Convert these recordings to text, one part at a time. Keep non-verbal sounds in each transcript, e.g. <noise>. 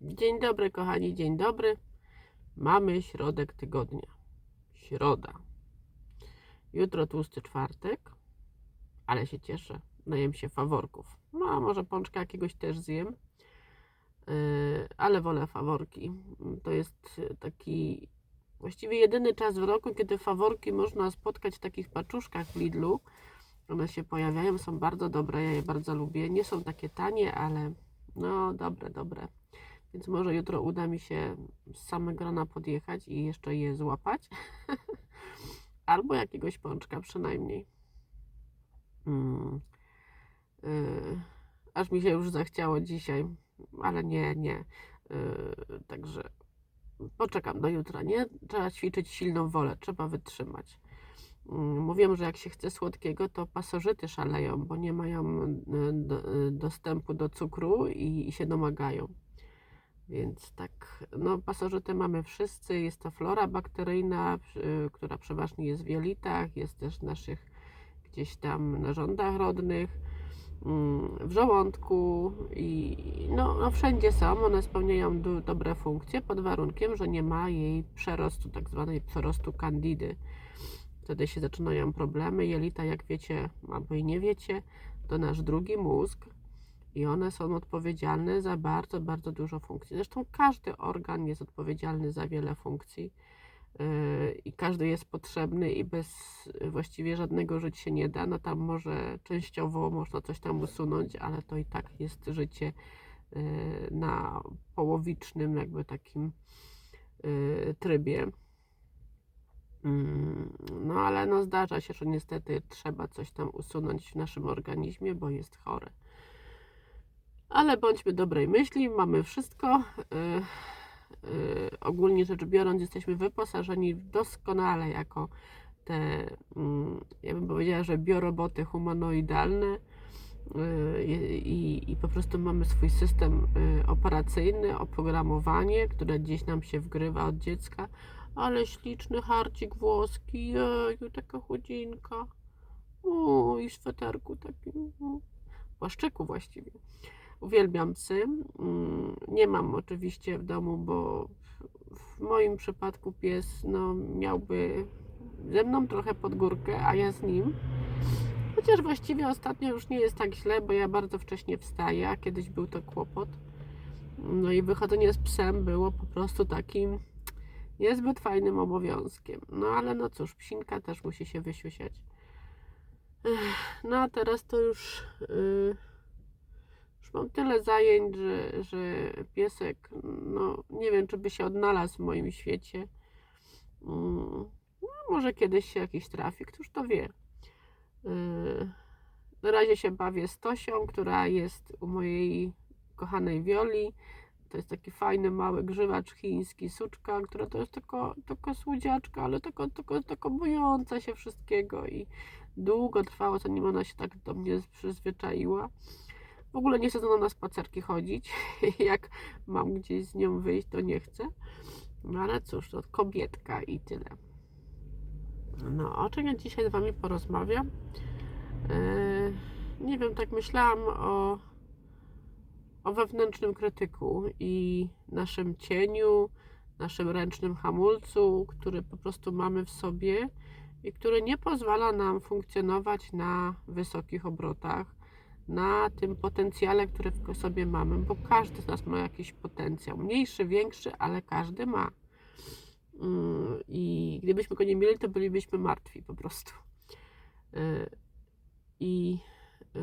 Dzień dobry, kochani, dzień dobry. Mamy środek tygodnia. Środa. Jutro tłusty czwartek, ale się cieszę. Najem się faworków. No, a może pączka jakiegoś też zjem, Yy, ale wolę faworki. To jest taki właściwie jedyny czas w roku, kiedy faworki można spotkać w takich paczuszkach w Lidlu. One się pojawiają, są bardzo dobre, ja je bardzo lubię. Nie są takie tanie, ale no dobre, dobre. Więc może jutro uda mi się z same grona podjechać i jeszcze je złapać. <laughs> Albo jakiegoś pączka przynajmniej. Mm. Yy, aż mi się już zachciało dzisiaj, ale nie, nie. Yy, także poczekam do jutra, nie? Trzeba ćwiczyć silną wolę, trzeba wytrzymać. Mm, Mówią, że jak się chce słodkiego, to pasożyty szaleją, bo nie mają y, y, dostępu do cukru i się domagają. Więc tak, no pasożyty mamy wszyscy. Jest to flora bakteryjna, która przeważnie jest w jelitach, jest też w naszych gdzieś tam narządach rodnych, mm, w żołądku i no, no wszędzie są. One spełniają du- dobre funkcje pod warunkiem, że nie ma jej przerostu, tak zwanej przerostu kandidy. Wtedy się zaczynają problemy. Jelita, jak wiecie, albo i nie wiecie, to nasz drugi mózg i one są odpowiedzialne za bardzo, bardzo dużo funkcji. Zresztą każdy organ jest odpowiedzialny za wiele funkcji yy, i każdy jest potrzebny i bez właściwie żadnego żyć się nie da. No tam może częściowo można coś tam usunąć, ale to i tak jest życie yy, na połowicznym jakby takim yy, trybie. Mm, No ale no zdarza się, że niestety trzeba coś tam usunąć w naszym organizmie, bo jest chory. Ale bądźmy dobrej myśli, mamy wszystko. Yy, yy, ogólnie rzecz biorąc, jesteśmy wyposażeni doskonale jako te, mm, ja bym powiedziała, że bioroboty humanoidalne. Yy, i, I po prostu mamy swój system yy, operacyjny, oprogramowanie, które gdzieś nam się wgrywa od dziecka. Ale śliczny harcik włoski, jeju, taka chudzinka. O, i sweterku takim, o, płaszczyku właściwie. Uwielbiam psy. Mm, Nie mam oczywiście w domu, bo w moim przypadku pies no, miałby ze mną trochę pod górkę, a ja z nim. Chociaż właściwie ostatnio już nie jest tak źle, bo ja bardzo wcześnie wstaję, a kiedyś był to kłopot. No i wychodzenie z psem było po prostu takim niezbyt fajnym obowiązkiem. No ale no cóż, psinka też musi się wysiusiać. No a teraz to już, yy, już mam tyle zajęć, że, że piesek, no nie wiem, czy by się odnalazł w moim świecie. Mm, No, może kiedyś się jakiś trafi, któż to wie. Yy, Na razie się bawię z Tosią, która jest u mojej kochanej Wioli. To jest taki fajny, mały grzywacz chiński, suczka, która to jest tylko, tylko słodziaczka, ale tylko, tylko, tylko bojąca się wszystkiego i długo trwało, zanim ona się tak do mnie przyzwyczaiła. W ogóle nie mną na spacerki chodzić. <laughs> Jak mam gdzieś z nią wyjść, to nie chcę. No ale cóż, to kobietka i tyle. No, o czym ja dzisiaj z Wami porozmawiam? Yy, nie wiem, tak myślałam o, o wewnętrznym krytyku i naszym cieniu, naszym ręcznym hamulcu, który po prostu mamy w sobie i który nie pozwala nam funkcjonować na wysokich obrotach, na tym potencjale, który w sobie mamy, bo każdy z nas ma jakiś potencjał, mniejszy, większy, ale każdy ma. Mm, I gdybyśmy go nie mieli, to bylibyśmy martwi po prostu. Yy, I yy,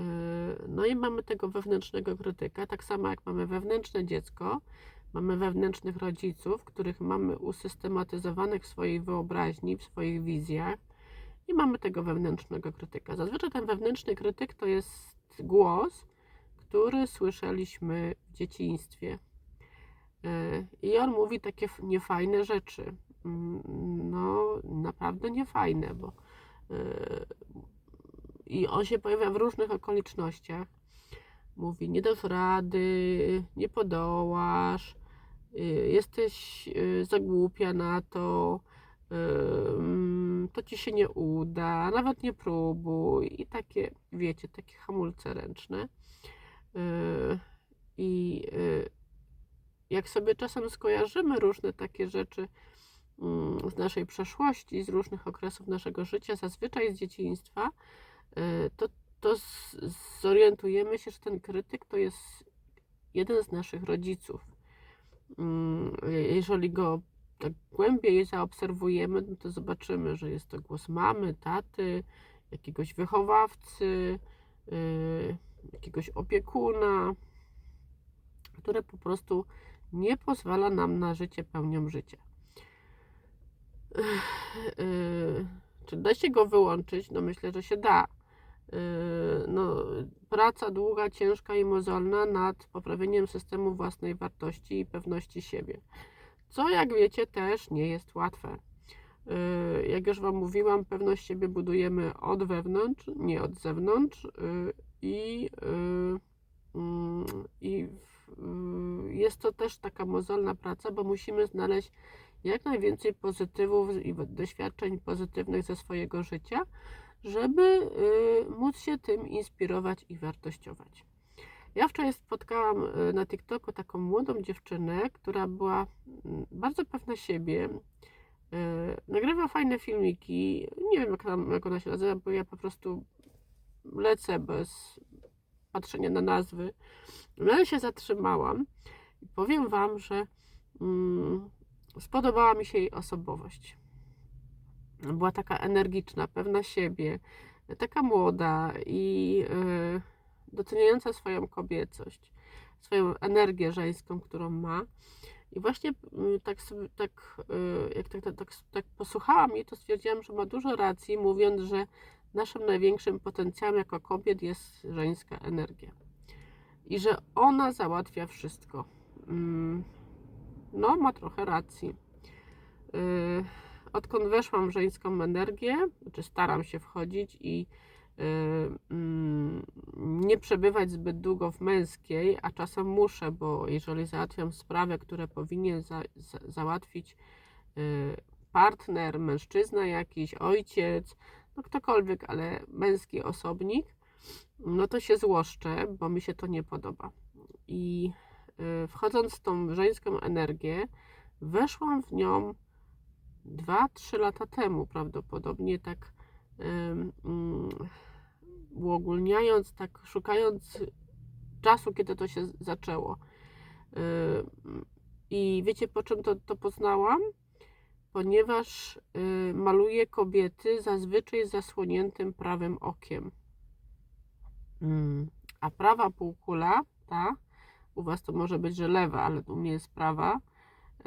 no i mamy tego wewnętrznego krytyka, tak samo jak mamy wewnętrzne dziecko, mamy wewnętrznych rodziców, których mamy usystematyzowanych w swojej wyobraźni, w swoich wizjach i mamy tego wewnętrznego krytyka. Zazwyczaj ten wewnętrzny krytyk to jest głos, który słyszeliśmy w dzieciństwie. Yy, I on mówi takie niefajne rzeczy. Mm, No, naprawdę niefajne, bo yy, i on się pojawia w różnych okolicznościach. Mówi, nie dasz rady, nie podołasz, y, jesteś za głupia na to, to ci się nie uda, nawet nie próbuj. I takie, wiecie, takie hamulce ręczne. Y, I y, jak sobie czasem skojarzymy różne takie rzeczy mm, z naszej przeszłości, z różnych okresów naszego życia, zazwyczaj z dzieciństwa, y, to, to zorientujemy się, że ten krytyk to jest jeden z naszych rodziców. Mm, Jeżeli go tak głębiej zaobserwujemy, no to zobaczymy, że jest to głos mamy, taty, jakiegoś wychowawcy, y, jakiegoś opiekuna, które po prostu nie pozwala nam na życie pełnią życia. Yy, Czy da się go wyłączyć? No myślę, że się da. Yy, No, praca długa, ciężka i mozolna nad poprawieniem systemu własnej wartości i pewności siebie. Co, jak wiecie, też nie jest łatwe. Yy, Jak już Wam mówiłam, pewność siebie budujemy od wewnątrz, nie od zewnątrz. yy, I, yy, mm, i jest to też taka mozolna praca, bo musimy znaleźć jak najwięcej pozytywów i doświadczeń pozytywnych ze swojego życia, żeby y, móc się tym inspirować i wartościować. Ja wczoraj spotkałam y, na TikToku taką młodą dziewczynę, która była mm, bardzo pewna siebie. y, Nagrywa fajne filmiki. Nie wiem, jak, tam, jak ona się nazywa, bo ja po prostu lecę bez patrzenia na nazwy. No ale się zatrzymałam i powiem Wam, że mm, spodobała mi się jej osobowość. Była taka energiczna, pewna siebie, taka młoda i y, doceniająca swoją kobiecość, swoją energię żeńską, którą ma. I właśnie y, tak sobie, tak, y, jak tak, tak, tak, posłuchałam jej, to stwierdziłam, że ma dużo racji, mówiąc, że naszym największym potencjałem jako kobiet jest żeńska energia. I że ona załatwia wszystko. Mm, No, ma trochę racji. Yy, Odkąd weszłam w żeńską energię, czy staram się wchodzić i mm, nie przebywać zbyt długo w męskiej, a czasem muszę, bo jeżeli załatwiam sprawę, które powinien za, za, załatwić yy, partner, mężczyzna jakiś, ojciec, no ktokolwiek, ale męski osobnik, no to się złoszczę, bo mi się to nie podoba. I yy, wchodząc w tą żeńską energię, weszłam w nią 2-3 lata temu prawdopodobnie, tak mm, uogólniając, tak szukając czasu, kiedy to się zaczęło. I wiecie, po czym to, to poznałam? Ponieważ maluję kobiety zazwyczaj zasłoniętym prawym okiem. Mm, A prawa półkula, ta, u Was to może być, że lewa, ale u mnie jest prawa.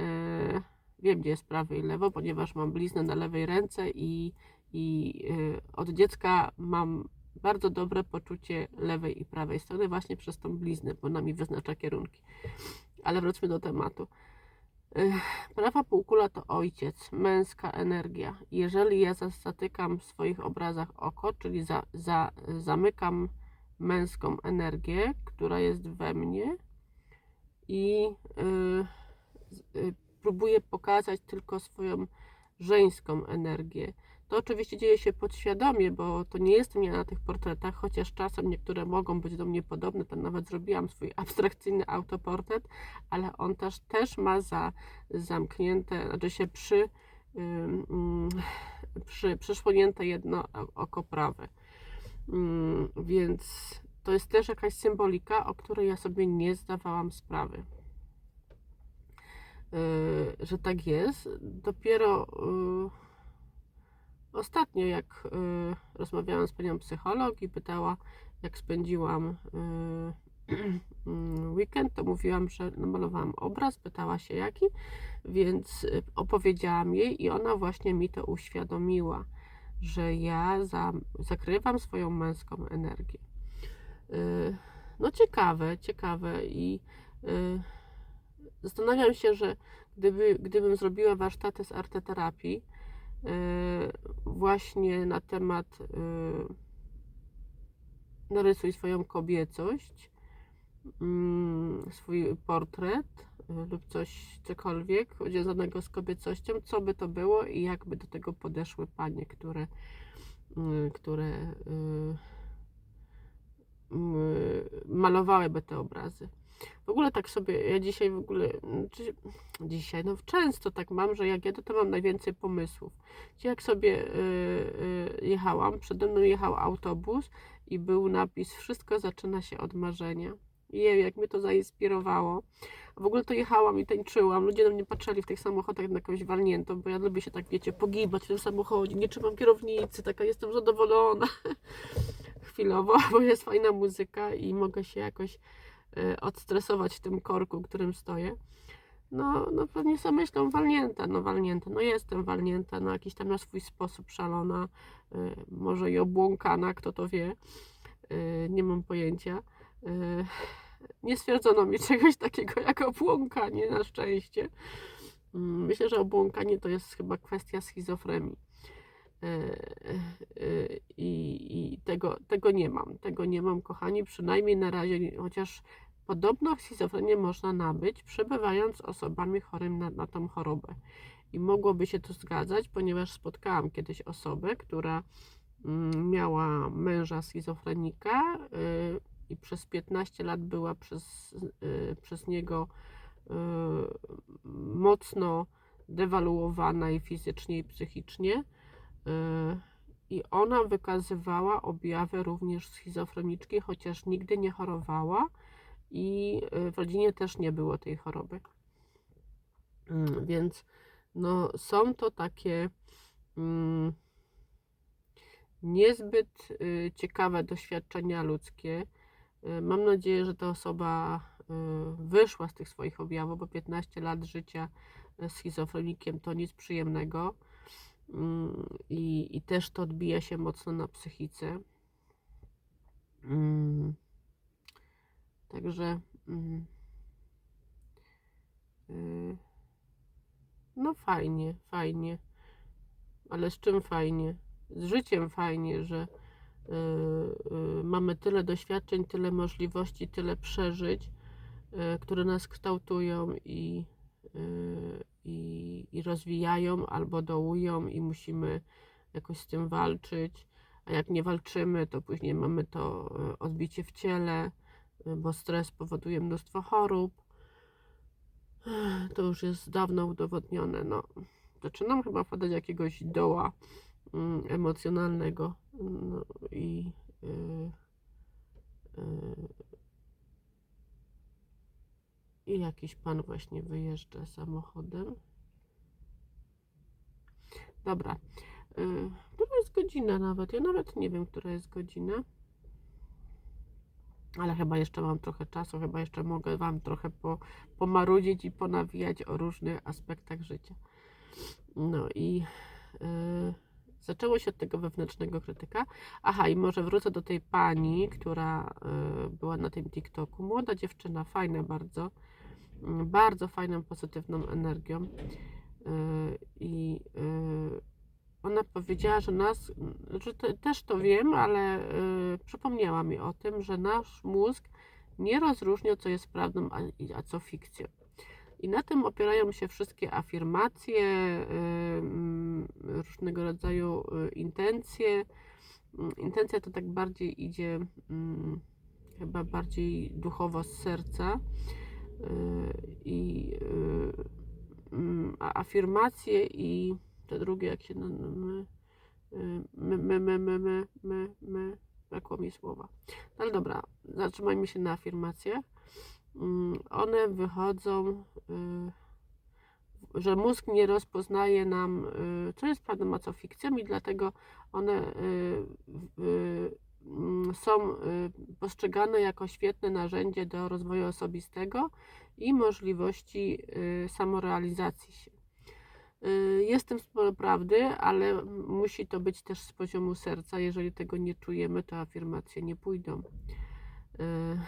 y, Wiem, gdzie jest prawe i lewo, ponieważ mam bliznę na lewej ręce i, i y, od dziecka mam bardzo dobre poczucie lewej i prawej strony właśnie przez tą bliznę, bo ona mi wyznacza kierunki. Ale wróćmy do tematu. Prawa półkula to ojciec, męska energia. Jeżeli ja za- zatykam w swoich obrazach oko, czyli za, za, zamykam męską energię, która jest we mnie i y, y, próbuję pokazać tylko swoją żeńską energię. To oczywiście dzieje się podświadomie, bo to nie jestem ja na tych portretach, chociaż czasem niektóre mogą być do mnie podobne, to nawet zrobiłam swój abstrakcyjny autoportret, ale on też, też ma za zamknięte, znaczy się przy, ym, przy przysłonięte jedno oko prawe. Ym, Więc to jest też jakaś symbolika, o której ja sobie nie zdawałam sprawy. y, że tak jest. Dopiero y, ostatnio, jak y, rozmawiałam z panią psycholog i pytała, jak spędziłam y, <clears throat> mm, weekend, to mówiłam, że namalowałam obraz, pytała się jaki, więc y, opowiedziałam jej i ona właśnie mi to uświadomiła, że ja za, zakrywam swoją męską energię. No ciekawe, ciekawe i zastanawiam się, że gdyby, gdybym zrobiła warsztaty z arteterapii właśnie na temat y, narysuj swoją kobiecość, mm, swój portret y, lub coś, cokolwiek związanego z kobiecością, co by to było i jak by do tego podeszły panie, które, y, które y, y, malowałyby te obrazy. W ogóle tak sobie, ja dzisiaj w ogóle, czy, dzisiaj, no często tak mam, że jak jadę, to mam najwięcej pomysłów. Jak sobie y, y, jechałam, przede mną jechał autobus i był napis Wszystko zaczyna się od marzenia. Jej, jak mnie to zainspirowało. W ogóle to jechałam i tańczyłam. Ludzie na mnie patrzyli w tych samochodach na jakąś walniętą, bo ja lubię się tak, wiecie, pogibać w tym samochodzie. Nie trzymam kierownicy, taka jestem zadowolona. <laughs> Chwilowo, bo jest fajna muzyka i mogę się jakoś odstresować w tym korku, którym stoję. No, no pewnie sobie myślą, walnięta, no walnięta, no jestem walnięta, no jakiś tam na swój sposób szalona, y, może i obłąkana, kto to wie, y, nie mam pojęcia. Y, nie stwierdzono mi <laughs> czegoś takiego jak obłąkanie, na szczęście. Mm, Myślę, że obłąkanie to jest chyba kwestia schizofrenii. Y, y, I, i tego, tego nie mam. Tego nie mam, kochani, przynajmniej na razie, chociaż podobno schizofrenię można nabyć, przebywając z osobami chorymi na, na tą chorobę. I mogłoby się to zgadzać, ponieważ spotkałam kiedyś osobę, która mm, miała męża schizofrenika y, i przez 15 lat była przez, y, przez niego y, mocno dewaluowana i fizycznie, i psychicznie. I ona wykazywała objawy również schizofreniczki, chociaż nigdy nie chorowała i y, w rodzinie też nie było tej choroby. Mm, Więc no, są to takie mm, niezbyt y, ciekawe doświadczenia ludzkie. Y, Mam nadzieję, że ta osoba wyszła z tych swoich objawów, bo 15 lat życia z schizofrenikiem to nic przyjemnego Mm, i, i też to odbija się mocno na psychice. Mm. Także mm, y, no fajnie, fajnie. Ale z czym fajnie? Z życiem fajnie, że y, y, mamy tyle doświadczeń, tyle możliwości, tyle przeżyć, które nas kształtują i, i, i rozwijają albo dołują i musimy jakoś z tym walczyć. A jak nie walczymy, to później mamy to odbicie w ciele, bo stres powoduje mnóstwo chorób. To już jest dawno udowodnione. No, zaczynam chyba wpadać jakiegoś doła mm, emocjonalnego no, i y, y, i jakiś pan właśnie wyjeżdża samochodem. Dobra. Y, Która jest godzina nawet? Ja nawet nie wiem, która jest godzina. Ale chyba jeszcze mam trochę czasu, chyba jeszcze mogę Wam trochę po, pomarudzić i ponawijać o różnych aspektach życia. No i y, zaczęło się od tego wewnętrznego krytyka. Aha, i może wrócę do tej pani, która y, była na tym TikToku. Młoda dziewczyna, fajna bardzo, mm, bardzo fajną, pozytywną energią. Y, I y, ona powiedziała, że nas, znaczy te, też to wiem, ale y, przypomniała mi o tym, że nasz mózg nie rozróżnia, co jest prawdą, a, a co fikcją. I na tym opierają się wszystkie afirmacje, y, mm, różnego rodzaju y, intencje. Mm, Intencja to tak bardziej idzie, mm, chyba bardziej duchowo z serca. Y, I y, mm, a afirmacje i te drugie, jak się na- my, my, my, my, my, my, my, my, brakło mi słowa. No ale dobra, zatrzymajmy się na afirmacjach. Mm, One wychodzą, y, że mózg nie rozpoznaje nam, y, co jest prawdą, a co fikcją i dlatego one y, mm, są postrzegane jako świetne narzędzie do rozwoju osobistego i możliwości samorealizacji się. Y, Jest w tym sporo prawdy, ale musi to być też z poziomu serca. Jeżeli tego nie czujemy, to afirmacje nie pójdą. Y,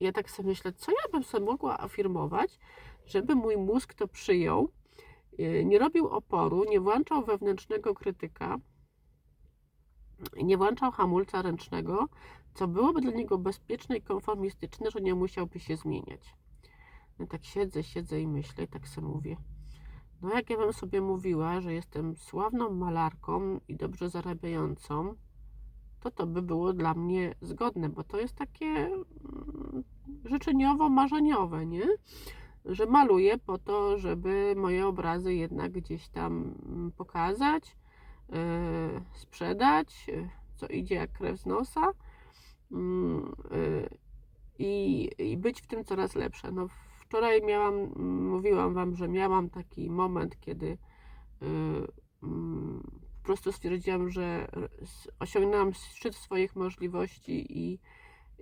Ja tak sobie myślę, co ja bym sobie mogła afirmować, żeby mój mózg to przyjął, y, nie robił oporu, nie włączał wewnętrznego krytyka, nie włączał hamulca ręcznego, co byłoby dla niego bezpieczne i konformistyczne, że nie musiałby się zmieniać. Ja tak siedzę, siedzę i myślę, i tak sobie mówię. No jak ja bym sobie mówiła, że jestem sławną malarką i dobrze zarabiającą, to to by było dla mnie zgodne, bo to jest takie mm, życzeniowo-marzeniowe, nie? Że maluję po to, żeby moje obrazy jednak gdzieś tam mm, pokazać, yy, sprzedać, yy, co idzie jak krew z nosa yy, i, i być w tym coraz lepsze. No, wczoraj miałam, mm, mówiłam Wam, że miałam taki moment, kiedy yy, mm, po prostu stwierdziłam, że osiągnęłam szczyt swoich możliwości i,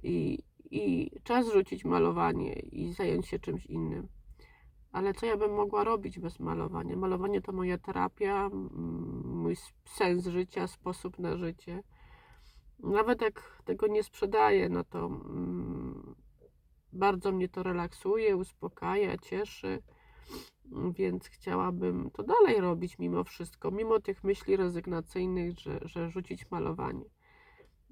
i, i czas rzucić malowanie i zająć się czymś innym. Ale co ja bym mogła robić bez malowania? Malowanie to moja terapia, mój sens życia, sposób na życie. Nawet jak tego nie sprzedaję, no to mm, bardzo mnie to relaksuje, uspokaja, cieszy, więc chciałabym to dalej robić mimo wszystko, mimo tych myśli rezygnacyjnych, że, że rzucić malowanie.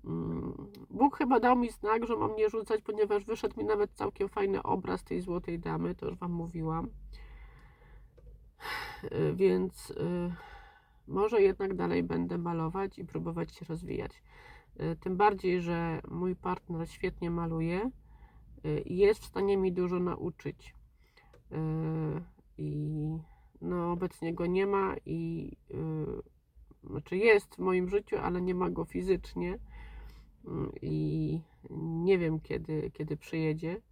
Mm, Bóg chyba dał mi znak, że mam nie rzucać, ponieważ wyszedł mi nawet całkiem fajny obraz tej złotej damy, to już Wam mówiłam. Y, Więc y, może jednak dalej będę malować i próbować się rozwijać. Y, Tym bardziej, że mój partner świetnie maluje jest w stanie mi dużo nauczyć. Y, I no, obecnie go nie ma i y, znaczy jest w moim życiu, ale nie ma go fizycznie i nie wiem kiedy, kiedy przyjedzie,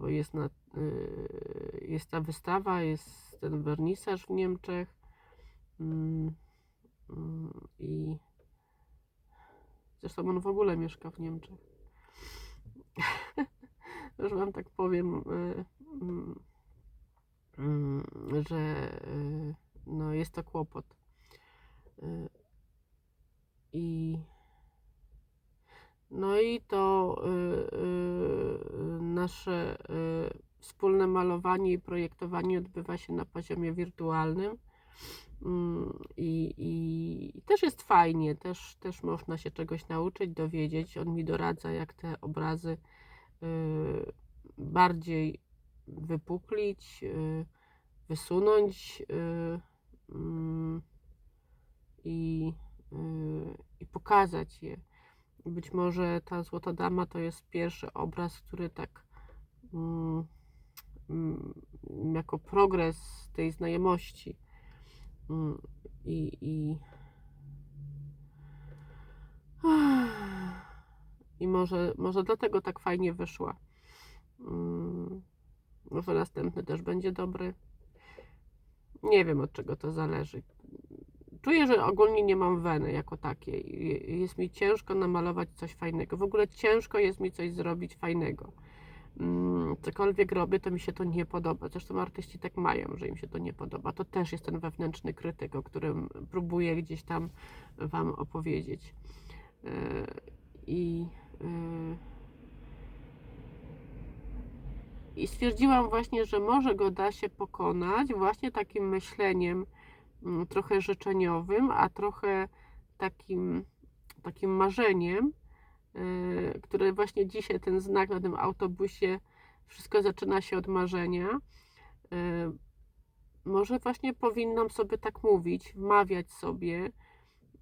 bo jest, na, y, jest ta wystawa, jest ten wernisaż w Niemczech i zresztą on w ogóle mieszka w Niemczech. Że wam tak powiem, y, mm, mm, że y, no jest to kłopot. Y, I no i to y, y, nasze y, wspólne malowanie i projektowanie odbywa się na poziomie wirtualnym. Mm, I, i, I też jest fajnie, też, też można się czegoś nauczyć, dowiedzieć. On mi doradza, jak te obrazy y, bardziej wypuklić, y, wysunąć y, mm, i, y, i pokazać je. Być może ta Złota Dama to jest pierwszy obraz, który tak mm, mm, jako progres tej znajomości i, i i może, może dlatego tak fajnie wyszła. Mm, Może następny też będzie dobry. Nie wiem od czego to zależy. Czuję, że ogólnie nie mam weny jako takiej. Je- Jest mi ciężko namalować coś fajnego. W ogóle ciężko jest mi coś zrobić fajnego. Mm, Cokolwiek robię, to mi się to nie podoba. Zresztą artyści tak mają, że im się to nie podoba. To też jest ten wewnętrzny krytyk, o którym próbuję gdzieś tam Wam opowiedzieć. Yy, I, I stwierdziłam właśnie, że może go da się pokonać właśnie takim myśleniem mm, trochę życzeniowym, a trochę takim, takim marzeniem, yy, które właśnie dzisiaj ten znak na tym autobusie, wszystko zaczyna się od marzenia. Yy, Może właśnie powinnam sobie tak mówić, wmawiać sobie,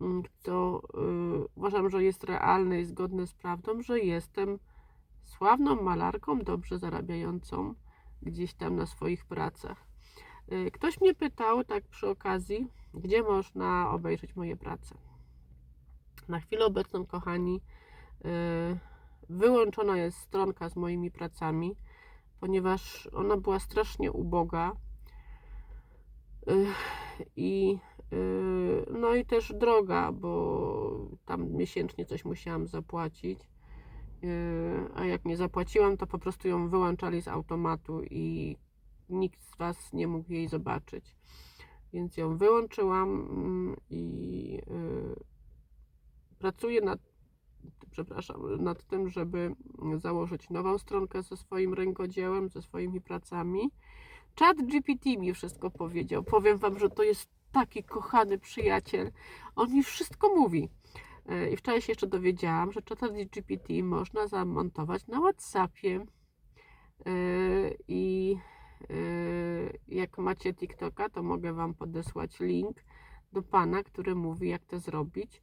mm, co yy, uważam, że jest realne i zgodne z prawdą, że jestem sławną malarką, dobrze zarabiającą gdzieś tam na swoich pracach. Y, Ktoś mnie pytał, tak przy okazji, gdzie można obejrzeć moje prace. Na chwilę obecną, kochani, y, wyłączona jest stronka z moimi pracami, ponieważ ona była strasznie uboga. Y, I y, no i też droga, bo tam miesięcznie coś musiałam zapłacić. Yy, a jak nie zapłaciłam, to po prostu ją wyłączali z automatu i nikt z Was nie mógł jej zobaczyć. Więc ją wyłączyłam mm, i yy, pracuję nad, przepraszam, nad tym, żeby założyć nową stronkę ze swoim rękodziełem, ze swoimi pracami. Chat GPT mi wszystko powiedział. Powiem Wam, że to jest taki kochany przyjaciel. On mi wszystko mówi. E, I wczoraj się jeszcze dowiedziałam, że czata GPT można zamontować na WhatsAppie. E, I e, jak macie TikToka, to mogę Wam podesłać link do pana, który mówi, jak to zrobić.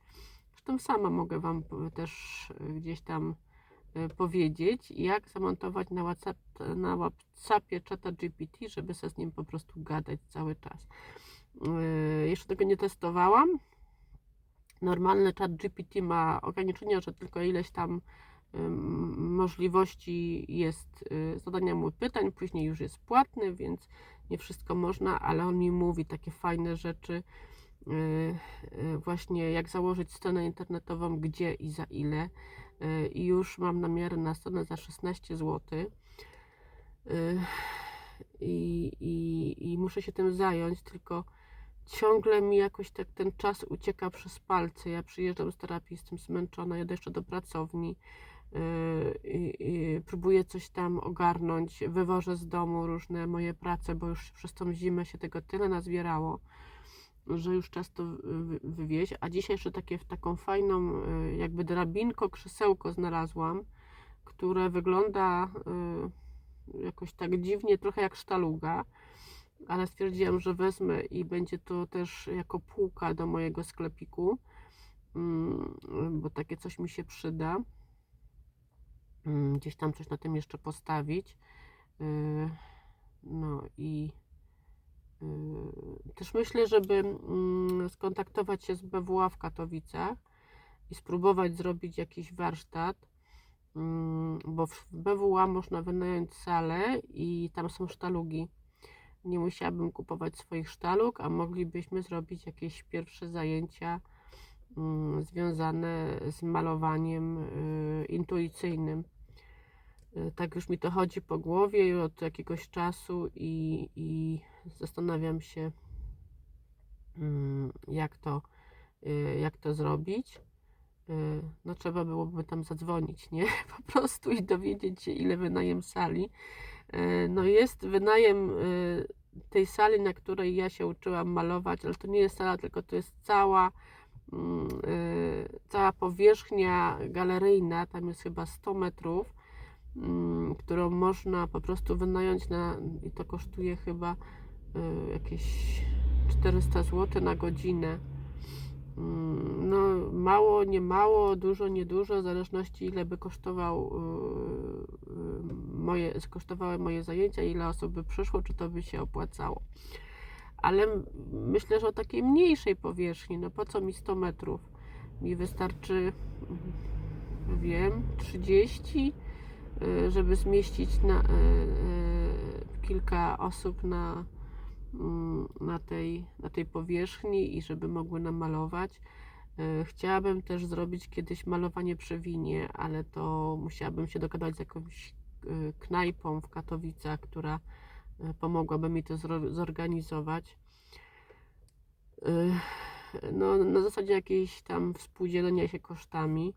Zresztą sama mogę Wam też gdzieś tam powiedzieć, jak zamontować na, WhatsApp, na WhatsAppie czata GPT, żeby sobie z nim po prostu gadać cały czas. Y, Jeszcze tego nie testowałam. Normalny czat GPT ma ograniczenia, że tylko ileś tam możliwości jest y, zadania mu pytań, później już jest płatny, więc nie wszystko można, ale on mi mówi takie fajne rzeczy, y, y, właśnie jak założyć stronę internetową, gdzie i za ile. I już mam namiary na stronę za 16 zł. I, i, I muszę się tym zająć, tylko ciągle mi jakoś tak ten czas ucieka przez palce. Ja przyjeżdżam z terapii, jestem zmęczona, jadę jeszcze do pracowni. Yy, i, i próbuję coś tam ogarnąć, wywożę z domu różne moje prace, bo już przez tą zimę się tego tyle nazbierało, że już czas to wy- wywieźć. A dzisiaj jeszcze takie, taką fajną yy, jakby drabinko, krzesełko znalazłam, które wygląda yy, jakoś tak dziwnie, trochę jak sztaluga, ale stwierdziłam, że wezmę i będzie to też jako półka do mojego sklepiku, mm, bo takie coś mi się przyda mm, gdzieś tam coś na tym jeszcze postawić. Yy, No i yy, też myślę, żeby mm, skontaktować się z BWA w Katowicach i spróbować zrobić jakiś warsztat, bo w BWA można wynająć salę i tam są sztalugi. Nie musiałabym kupować swoich sztalug, a moglibyśmy zrobić jakieś pierwsze zajęcia mm, związane z malowaniem y, intuicyjnym. Y, Tak już mi to chodzi po głowie od jakiegoś czasu i, i zastanawiam się, mm, jak to, y, jak to zrobić. No trzeba byłoby tam zadzwonić, nie? <laughs> Po prostu i dowiedzieć się, ile wynajem sali. Y, No jest wynajem y, tej sali, na której ja się uczyłam malować, ale to nie jest sala, tylko to jest cała, mm, y, cała powierzchnia galeryjna, tam jest chyba 100 metrów, mm, którą można po prostu wynająć na, i to kosztuje chyba jakieś 400 zł na godzinę. Mm, No, mało, nie mało, dużo, nie dużo, w zależności ile by kosztował, moje, kosztowały moje zajęcia, ile osób by przyszło, czy to by się opłacało. Ale myślę, że o takiej mniejszej powierzchni, no po co mi 100 metrów? Mi wystarczy, mm, wiem, 30, y, żeby zmieścić na, y, y, kilka osób na, mm, na tej, na tej powierzchni i żeby mogły namalować. Chciałabym też zrobić kiedyś malowanie przy winie, ale to musiałabym się dogadać z jakąś knajpą w Katowicach, która y, pomogłaby mi to zorganizować. Y, No, na zasadzie jakiejś tam współdzielenia się kosztami.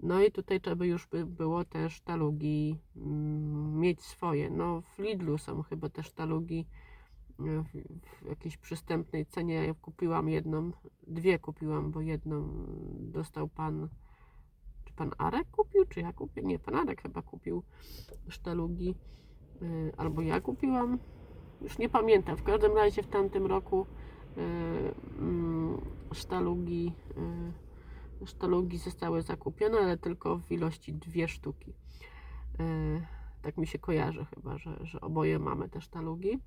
No i tutaj trzeba by już by było też talugi mm, mieć swoje. No w Lidlu są chyba też talugi y, w, jakiejś przystępnej cenie. Ja kupiłam jedną, dwie kupiłam, bo jedną dostał pan, pan Arek kupił, czy ja kupię? Nie, pan Arek chyba kupił sztalugi, y, albo ja kupiłam. Już nie pamiętam. W każdym razie w tamtym roku y, mm, sztalugi y, sztalugi zostały zakupione, ale tylko w ilości dwie sztuki. Tak mi się kojarzy chyba, że, że oboje mamy te sztalugi.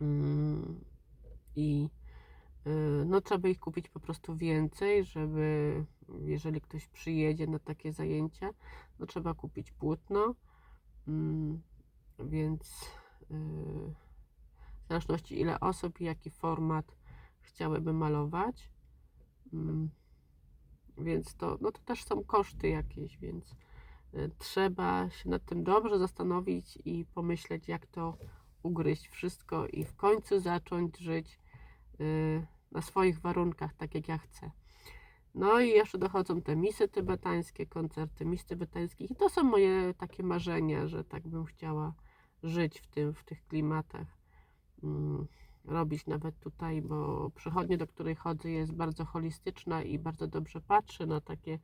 Mm, I no trzeba ich kupić po prostu więcej, żeby jeżeli ktoś przyjedzie na takie zajęcia, no trzeba kupić płótno. Mm, Więc e, w zależności ile osób i jaki format chciałyby malować. mm, więc to, no to też są koszty jakieś, więc y, trzeba się nad tym dobrze zastanowić i pomyśleć, jak to ugryźć wszystko i w końcu zacząć żyć y, na swoich warunkach, tak jak ja chcę. No i jeszcze dochodzą te misy tybetańskie, koncerty mis tybetańskich i to są moje takie marzenia, że tak bym chciała żyć w tym, w tych klimatach. Mm, robić nawet tutaj, bo przychodnia, do której chodzę, jest bardzo holistyczna i bardzo dobrze patrzy na takie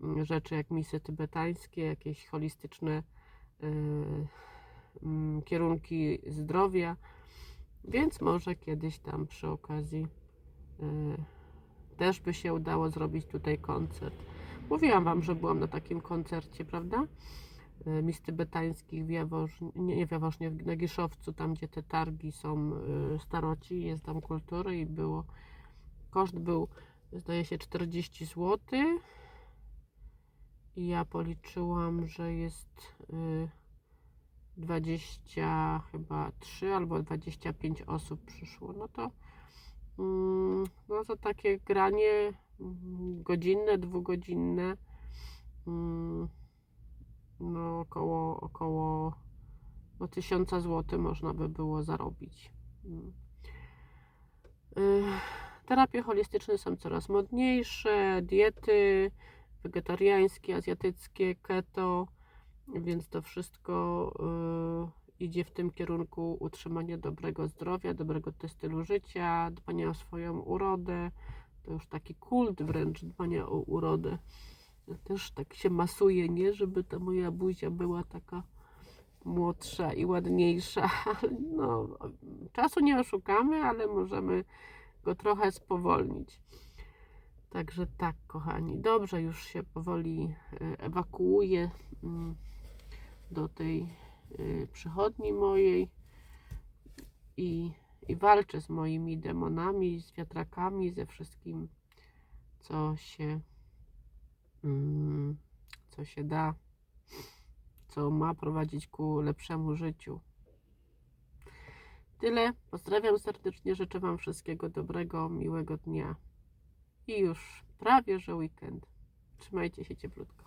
mm, rzeczy jak misy tybetańskie, jakieś holistyczne y, mm, kierunki zdrowia, więc może kiedyś tam przy okazji y, też by się udało zrobić tutaj koncert. Mówiłam Wam, że byłam na takim koncercie, prawda? Y, Mis tybetańskich w Jaworznie, nie w Jaworznie, na Giszowcu, tam gdzie te targi są y, staroci, jest tam kultury i było, koszt był, zdaje się, 40 zł. I ja policzyłam, że jest y, 20 chyba 3 albo 25 osób przyszło. No to no to takie granie mm, godzinne, dwugodzinne mm, no około około no 1000 zł można by było zarobić. Mm. Terapie holistyczne są coraz modniejsze, diety wegetariańskie, azjatyckie, keto, więc to wszystko y, idzie w tym kierunku utrzymania dobrego zdrowia, dobrego stylu życia, dbania o swoją urodę. To już taki kult wręcz dbania o urodę. Też tak się masuje, nie? Żeby ta moja buzia była taka młodsza i ładniejsza. <laughs> No, czasu nie oszukamy, ale możemy go trochę spowolnić. Także tak, kochani. Dobrze, już się powoli e, ewakuuję mm, do tej przychodni mojej i, i walczę z moimi demonami, z wiatrakami, ze wszystkim, co się, mm, co się da, co ma prowadzić ku lepszemu życiu. Tyle. Pozdrawiam serdecznie, życzę Wam wszystkiego dobrego, miłego dnia. I już prawie, że weekend. Trzymajcie się cieplutko.